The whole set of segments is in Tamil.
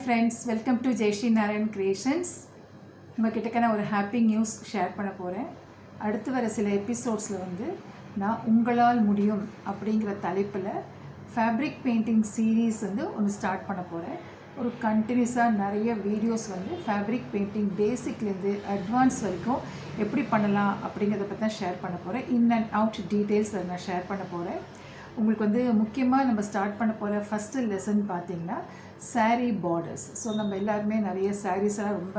Friends welcome to Jaishree Narayan creations உங்ககிட்டக்க நான் ஒரு ஹாப்பி நியூஸ் ஷேர் பண்ண போகிறேன் அடுத்து வர சில எபிசோட்ஸில் வந்து நான் உங்களால் முடியும் அப்படிங்கிற தலைப்பில் ஃபேப்ரிக் பெயிண்டிங் சீரீஸ் வந்து ஒன்று ஸ்டார்ட் பண்ண போகிறேன் ஒரு கண்டினியூஸாக நிறைய வீடியோஸ் வந்து ஃபேப்ரிக் பெயிண்டிங் பேசிக்லேருந்து அட்வான்ஸ் வரைக்கும் எப்படி பண்ணலாம் அப்படிங்கிறத பற்றி தான் ஷேர் பண்ண போகிறேன் இன் அண்ட் அவுட் டீட்டெயில்ஸ் நான் ஷேர் பண்ண போகிறேன் உங்களுக்கு வந்து முக்கியமாக நம்ம ஸ்டார்ட் பண்ண போகிற ஃபஸ்ட்டு லெசன் பார்த்தீங்கன்னா சாரீ பார்டர்ஸ் ஸோ நம்ம எல்லாருமே நிறைய சாரீஸ்லாம் ரொம்ப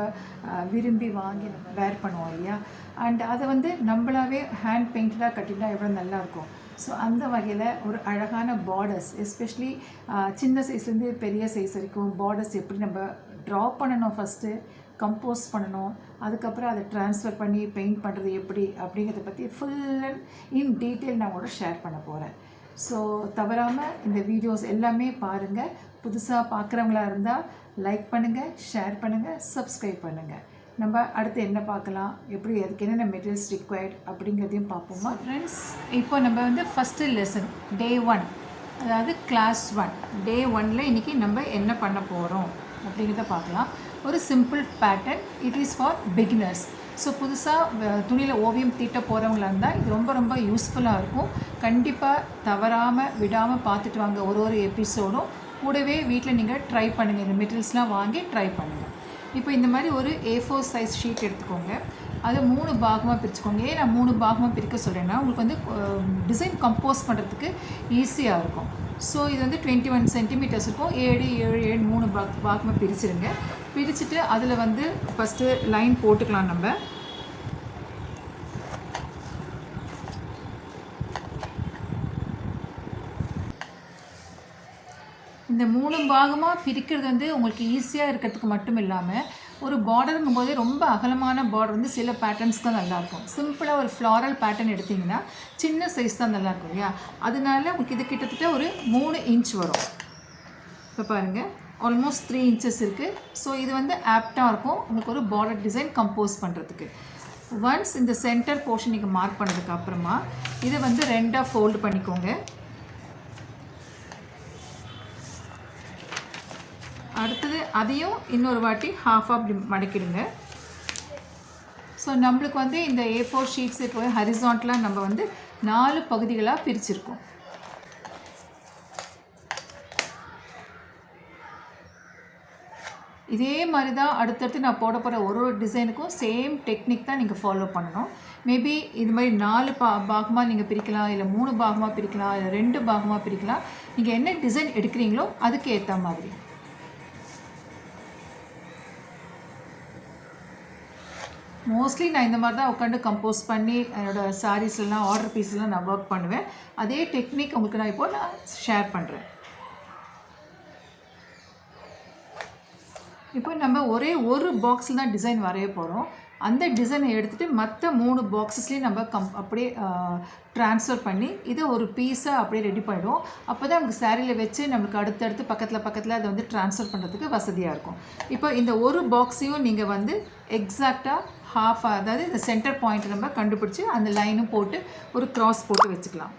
விரும்பி வாங்கி நம்ம வேர் பண்ணுவோம் இல்லையா? அண்ட் அதை வந்து நம்மளாவே ஹேண்ட் பெயிண்டடாக கட்டினா எவ்வளோ நல்லாயிருக்கும்? ஸோ அந்த வகையில் ஒரு அழகான பார்டர்ஸ் எஸ்பெஷலி சின்ன சைஸ்லேருந்து பெரிய சைஸ் வரைக்கும் பார்டர்ஸ் எப்படி நம்ம ட்ரா பண்ணணும் ஃபஸ்ட்டு கம்போஸ் பண்ணணும் அதுக்கப்புறம் அதை ட்ரான்ஸ்ஃபர் பண்ணி பெயிண்ட் பண்ணுறது எப்படி அப்படிங்கிறத பற்றி ஃபுல் அண்ட் இன் டீட்டெயில் நான் கூட ஷேர் பண்ண போகிறேன் ஸோ தவறாமல் இந்த வீடியோஸ் எல்லாமே பாருங்கள் புதுசாக பார்க்குறவங்களா இருந்தால் லைக் பண்ணுங்கள் ஷேர் பண்ணுங்கள் சப்ஸ்கிரைப் பண்ணுங்கள் நம்ம அடுத்து என்ன பார்க்கலாம் எப்படி அதுக்கு என்னென்ன மெட்டீரியல்ஸ் ரிக்வயர்ட் அப்படிங்கிறதையும் பார்ப்போமா? ஃப்ரெண்ட்ஸ் இப்போ நம்ம வந்து ஃபஸ்ட்டு லெசன் டே ஒன் அதாவது கிளாஸ் ஒன் டே ஒனில் இன்றைக்கி நம்ம என்ன பண்ண போகிறோம் அப்படிங்கிறத பார்க்கலாம். ஒரு simple pattern it is for beginners so புதுசாக துணியில் ஓவியம் தீட்ட போகிறவங்களா இருந்தால் இது ரொம்ப ரொம்ப யூஸ்ஃபுல்லாக இருக்கும். கண்டிப்பாக தவறாமல் விடாமல் பார்த்துட்டு வாங்க. ஒரு ஒரு எபிசோடும் கூடவே வீட்டில் நீங்கள் ட்ரை பண்ணுங்கள் இந்த மெட்டீரியல்ஸ்லாம் வாங்கி ட்ரை பண்ணுங்கள் இப்போ இந்த மாதிரி ஒரு ஏ ஃபோர் சைஸ் ஷீட் எடுத்துக்கோங்க. அதை மூணு பாகமாக பிரிச்சுக்கோங்க. ஏன் நான் மூணு பாகமாக பிரிக்க சொல்கிறேன்னா உங்களுக்கு வந்து டிசைன் கம்போஸ் பண்ணுறதுக்கு ஈஸியாக இருக்கும். ஸோ இது வந்து டுவெண்ட்டி ஒன் சென்டிமீட்டர்ஸ் இருக்கும். ஏழு ஏழு ஏழு மூணு பாக் பாகமாக பிரிச்சிருங்க. பிரிச்சுட்டு அதில் வந்து ஃபஸ்ட்டு லைன் போட்டுக்கலாம் நம்ம. இந்த மூணு பாகமாக பிரிக்கிறது வந்து உங்களுக்கு ஈஸியாக இருக்கிறதுக்கு மட்டும் இல்லாமல் ஒரு பார்டருங்கும் போதே ரொம்ப அகலமான பார்டர் வந்து சில பேட்டர்ன்ஸ் தான் நல்லாயிருக்கும். சிம்பிளாக ஒரு ஃப்ளாரல் பேட்டர்ன் எடுத்திங்கன்னா சின்ன சைஸ் தான் நல்லாயிருக்கும் இல்லையா? அதனால உங்களுக்கு இது கிட்டத்தட்ட ஒரு மூணு இன்ச் வரும். இப்போ பாருங்கள் ஆல்மோஸ்ட் த்ரீ இன்ச்சஸ் இருக்குது ஸோ இது வந்து ஆப்டாக இருக்கும். உங்களுக்கு ஒரு பார்டர் டிசைன் கம்போஸ் பண்ணுறதுக்கு ஒன்ஸ் இந்த சென்டர் போர்ஷன் நீங்கள் மார்க் பண்ணதுக்கு அப்புறமா இதை வந்து ரெண்டாக ஃபோல்டு பண்ணிக்கோங்க. அடுத்தது அதையும் இன்னொரு வாட்டி ஹாஃபாக அப்படி மடக்கிடுங்க. ஸோ நம்மளுக்கு வந்து இந்த ஏ ஃபோர் ஷீட்ஸ் இப்போ ஹரிசான்டலாக நம்ம வந்து நாலு பகுதிகளாக பிரிச்சிருக்கோம். இதே மாதிரி தான் அடுத்தடுத்து நான் போட போகிற ஒரு ஒரு டிசைனுக்கும் சேம் டெக்னிக் தான் நீங்கள் ஃபாலோ பண்ணணும். மேபி இது மாதிரி நாலு பா பாகமாக நீங்கள் பிரிக்கலாம் இல்லை மூணு பாகமாக பிரிக்கலாம் இல்லை ரெண்டு பாகமாக பிரிக்கலாம். நீங்கள் என்ன டிசைன் எடுக்கிறீங்களோ அதுக்கு ஏற்ற மாதிரி. மோஸ்ட்லி நான் இந்த மாதிரி தான் உட்காந்து கம்போஸ் பண்ணி என்னோடய சாரீஸ்லாம் ஆர்டர் பீஸ்லாம் நான் ஒர்க் பண்ணுவேன். அதே டெக்னிக் உங்களுக்கு நான் இப்போ நான் ஷேர் பண்ணுறேன் இப்போ நம்ம ஒரே ஒரு பாக்ஸில் தான் டிசைன் வரைய போகிறோம் அந்த டிசைனை எடுத்துகிட்டு மற்ற மூணு பாக்ஸஸ்லேயும் நம்ம கம் அப்படியே ட்ரான்ஸ்ஃபர் பண்ணி இதை ஒரு பீஸாக அப்படியே ரெடி பண்ணிடுவோம். அப்போ தான் நமக்கு சேரீயில் வச்சு நம்மளுக்கு அடுத்தடுத்து பக்கத்தில் பக்கத்தில் அதை வந்து ட்ரான்ஸ்ஃபர் பண்ணுறதுக்கு வசதியாக இருக்கும். இப்போ இந்த ஒரு பாக்ஸையும் நீங்கள் வந்து எக்ஸாக்டாக ஹாஃப் அதாவது இந்த சென்டர் பாயிண்ட் நம்ம கண்டுபிடிச்சி அந்த லைனும் போட்டு ஒரு க்ராஸ் போட்டு வச்சுக்கலாம்.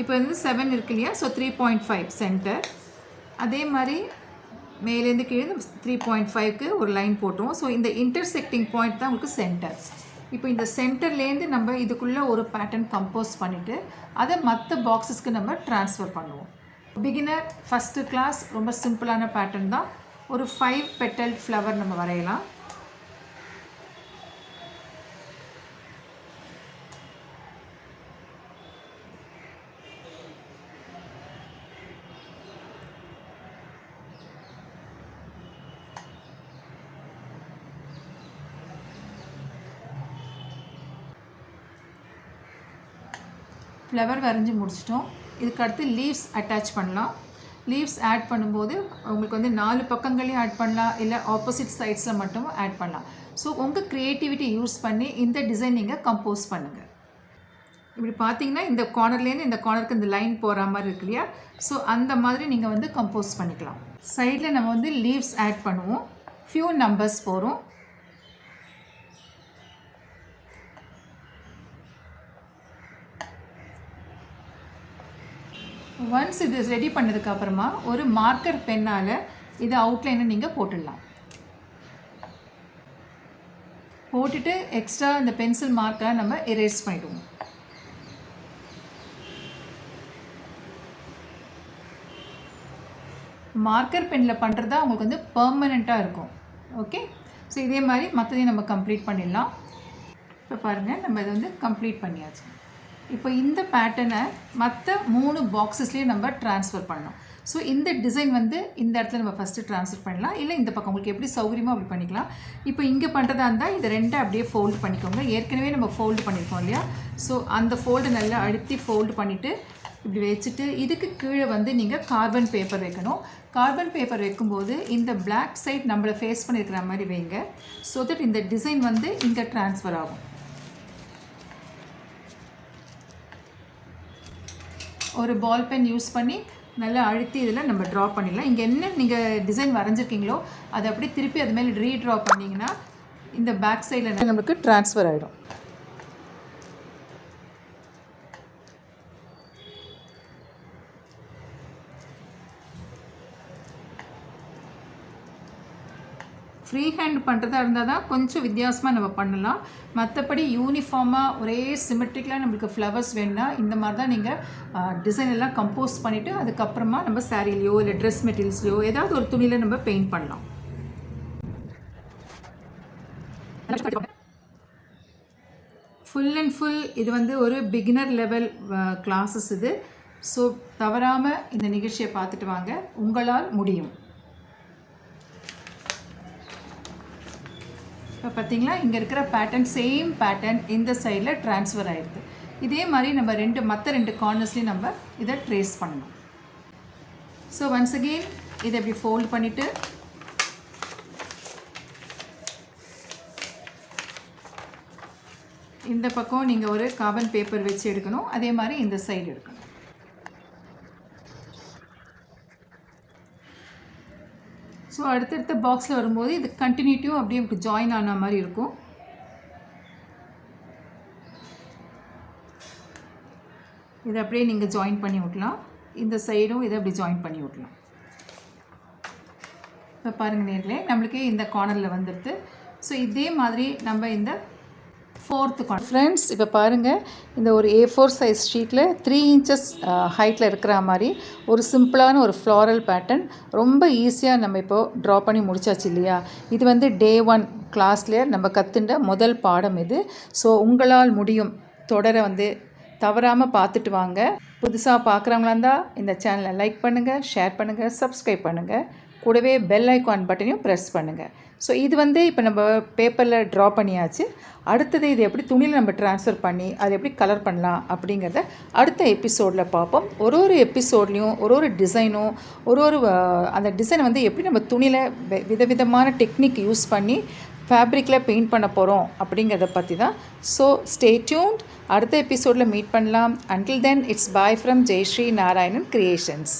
இப்போ வந்து செவன் இருக்கு இல்லையா? So three point five center அதே மாதிரி மேலேருந்து கீழே த்ரீ பாயிண்ட் ஃபைவ்க்கு ஒரு லைன் போட்டுருவோம். ஸோ இந்த இன்டர்செக்டிங் பாயிண்ட் தான் உங்களுக்கு சென்டர் இப்போ இந்த சென்டர்லேருந்து நம்ம இதுக்குள்ளே ஒரு பேட்டர்ன் கம்போஸ் பண்ணிவிட்டு அதை மற்ற பாக்ஸஸ்க்கு நம்ம ட்ரான்ஸ்ஃபர் பண்ணுவோம். பிகினர் ஃபஸ்ட்டு கிளாஸ் ரொம்ப சிம்பிளான பேட்டர்ன் தான். ஒரு ஃபைவ் பெட்டல் ஃப்ளவர் நம்ம வரையலாம். ஃப்ளவர் வரைஞ்சி முடிச்சிட்டோம். இதுக்கு அடுத்து லீவ்ஸ் அட்டாச் பண்ணலாம். லீவ்ஸ் ஆட் பண்ணும்போது உங்களுக்கு வந்து நாலு பக்கங்களையும் ஆட் பண்ணலாம். இல்லை ஆப்போசிட் சைட்ஸில் மட்டும் ஆட் பண்ணலாம். ஸோ உங்கள் க்ரியேட்டிவிட்டி யூஸ் பண்ணி இந்த டிசைன் நீங்கள் கம்போஸ் பண்ணுங்கள் இப்படி பார்த்தீங்கன்னா இந்த கார்னர்லேருந்து இந்த கார்னருக்கு இந்த லைன் போகிற மாதிரி இருக்கு இல்லையா? ஸோ அந்த மாதிரி நீங்கள் வந்து கம்போஸ் பண்ணிக்கலாம். சைடில் நம்ம வந்து லீவ்ஸ் ஆட் பண்ணுவோம். ஃபியூ நம்பர்ஸ் போகிறோம் ஒன்ஸ் இது ரெடி பண்ணதுக்கு அப்புறமா ஒரு மார்க்கர் பென்னால் இது அவுட்லைனை நீங்கள் போட்டுடலாம். போட்டுட்டு எக்ஸ்ட்ரா இந்த பென்சில் மார்க்கை நம்ம எரேஸ் பண்ணிடுவோம். மார்க்கர் பெனில் பண்ணுறது உங்களுக்கு வந்து பர்மனெண்ட்டாக இருக்கும். ஓகே ஸோ இதே மாதிரி மற்றதையும் நம்ம கம்ப்ளீட் பண்ணிடலாம். இப்போ பாருங்கள் நம்ம இதை வந்து கம்ப்ளீட் பண்ணியாச்சு. இப்போ இந்த பேட்டர்னை மற்ற மூணு பாக்ஸஸ்லேயும் நம்ம ட்ரான்ஸ்ஃபர் பண்ணணும். ஸோ இந்த டிசைன் வந்து இந்த இடத்துல நம்ம ஃபஸ்ட்டு ட்ரான்ஸ்ஃபர் பண்ணலாம். இல்லை இந்த பக்கம் உங்களுக்கு எப்படி சௌகரியமோ அப்படி பண்ணிக்கலாம். இப்போ இங்கே பண்ணுறதா இருந்தால் இதை ரெண்டை அப்படியே ஃபோல்டு பண்ணிக்கோங்க. ஏற்கனவே நம்ம ஃபோல்டு பண்ணியிருக்கோம் இல்லையா? ஸோ அந்த ஃபோல்டு நல்லா அழுத்தி ஃபோல்டு பண்ணிவிட்டு இப்படி வச்சுட்டு இதுக்கு கீழே வந்து நீங்கள் கார்பன் பேப்பர் வைக்கணும். கார்பன் பேப்பர் வைக்கும்போது இந்த பிளாக் சைட் நம்மளை ஃபேஸ் பண்ணியிருக்கிற மாதிரி வைங்க. ஸோ தட் இந்த டிசைன் வந்து இங்கே ட்ரான்ஸ்ஃபர் ஆகும். ஒரு பால் பென் யூஸ் பண்ணி நல்லா அழுத்தி இதில் நம்ம ட்ரா பண்ணிடலாம். இங்கே என்ன நீங்கள் டிசைன் வரைஞ்சிருக்கீங்களோ அதை அப்படியே திருப்பி அது மேலே ரீட்ரா பண்ணிங்கன்னா இந்த பேக் சைடில் நம்மளுக்கு ட்ரான்ஸ்ஃபர் ஆகிடும் ஃப்ரீ ஹேண்ட் பண்ணுறதா இருந்தால் தான் கொஞ்சம் வித்தியாசமாக நம்ம பண்ணலாம். மற்றபடி யூனிஃபார்மாக ஒரே சிமெட்ரிக்கலாக நம்மளுக்கு ஃப்ளவர்ஸ் வேணும்னா இந்த மாதிரி தான் நீங்கள் டிசைன் எல்லாம் கம்போஸ் பண்ணிவிட்டு அதுக்கப்புறமா நம்ம சாரீலையோ இல்லை ட்ரெஸ் மெட்டீரியல்ஸ்லையோ ஏதாவது ஒரு துணியில் நம்ம பெயிண்ட் பண்ணலாம். ஃபுல் அண்ட் ஃபுல் இது வந்து ஒரு பிகினர் லெவல் கிளாஸஸ் இது. ஸோ தவறாமல் இந்த நிகழ்ச்சியை பார்த்துட்டு வாங்க. உங்களால் முடியும். இப்போ பார்த்தீங்களா இங்கே இருக்கிற பேட்டர்ன் சேம் பேட்டர்ன் இந்த சைடில் ட்ரான்ஸ்ஃபர் ஆகிடுது இதே மாதிரி நம்ம ரெண்டு மற்ற ரெண்டு கார்னர்ஸ்லேயும் நம்ம இதை ட்ரேஸ் பண்ணணும். ஸோ ஒன்ஸ் அகெயின் இதை இப்படி ஃபோல்ட் பண்ணிவிட்டு இந்த பக்கம் நீங்கள் ஒரு கார்பன் பேப்பர் வச்சு எடுக்கணும் அதே மாதிரி இந்த சைடு எடுக்கணும். ஸோ அடுத்தடுத்த பாக்ஸில் வரும்போது இது கண்டினியூட்டியும் அப்படியே உங்களுக்கு ஜாயின் ஆன மாதிரி இருக்கும். இதை அப்படியே நீங்கள் ஜாயின் பண்ணி விட்லாம். இந்த சைடும் இதை அப்படி ஜாயின் பண்ணி விட்லாம். இப்போ பாருங்கள் நேர்களே நம்மளுக்கே இந்த கார்னரில் வந்துடுது ஸோ இதே மாதிரி நம்ம இந்த ஃபோர்த்து கார்னர் ஃப்ரெண்ட்ஸ் இப்போ பாருங்கள் இந்த ஒரு ஏ ஃபோர் சைஸ் ஷீட்டில் த்ரீ இன்ச்சஸ் ஹைட்டில் இருக்கிற மாதிரி ஒரு சிம்பிளான ஒரு ஃப்ளாரல் பேட்டர்ன் ரொம்ப ஈஸியாக நம்ம இப்போது ட்ரா பண்ணி முடிச்சாச்சு இல்லையா? இது வந்து டே ஒன் கிளாஸ்லேயே நம்ம கற்றுண்ட முதல் பாடம் இது. ஸோ உங்களால் முடியும். தொடர வந்து தவறாமல் பார்த்துட்டு வாங்க. புதுசாக பார்க்குறவங்களா இருந்தால் இந்த சேனலை லைக் பண்ணுங்கள் ஷேர் பண்ணுங்கள் சப்ஸ்கிரைப் பண்ணுங்கள் கூடவே பெல் ஐக்கான் பட்டனையும் ப்ரெஸ் பண்ணுங்கள் ஸோ இது வந்து இப்போ நம்ம பேப்பரில் ட்ரா பண்ணியாச்சு. அடுத்தது இது எப்படி துணியில் நம்ம ட்ரான்ஸ்ஃபர் பண்ணி அதை எப்படி கலர் பண்ணலாம் அப்படிங்கிறத அடுத்த எபிசோடில் பார்ப்போம். ஒரு ஒரு எபிசோட்லேயும் ஒரு ஒரு டிசைனும் ஒரு ஒரு அந்த டிசைன் வந்து எப்படி நம்ம துணியில் விதவிதமான டெக்னிக் யூஸ் பண்ணி ஃபேப்ரிக்கில் பெயிண்ட் பண்ண போகிறோம் அப்படிங்கிறத பற்றி தான். ஸோ ஸ்டே டியூன்ட் அடுத்த எபிசோடில் மீட் பண்ணலாம். Until then it's bye from Jaishree Narayanan creations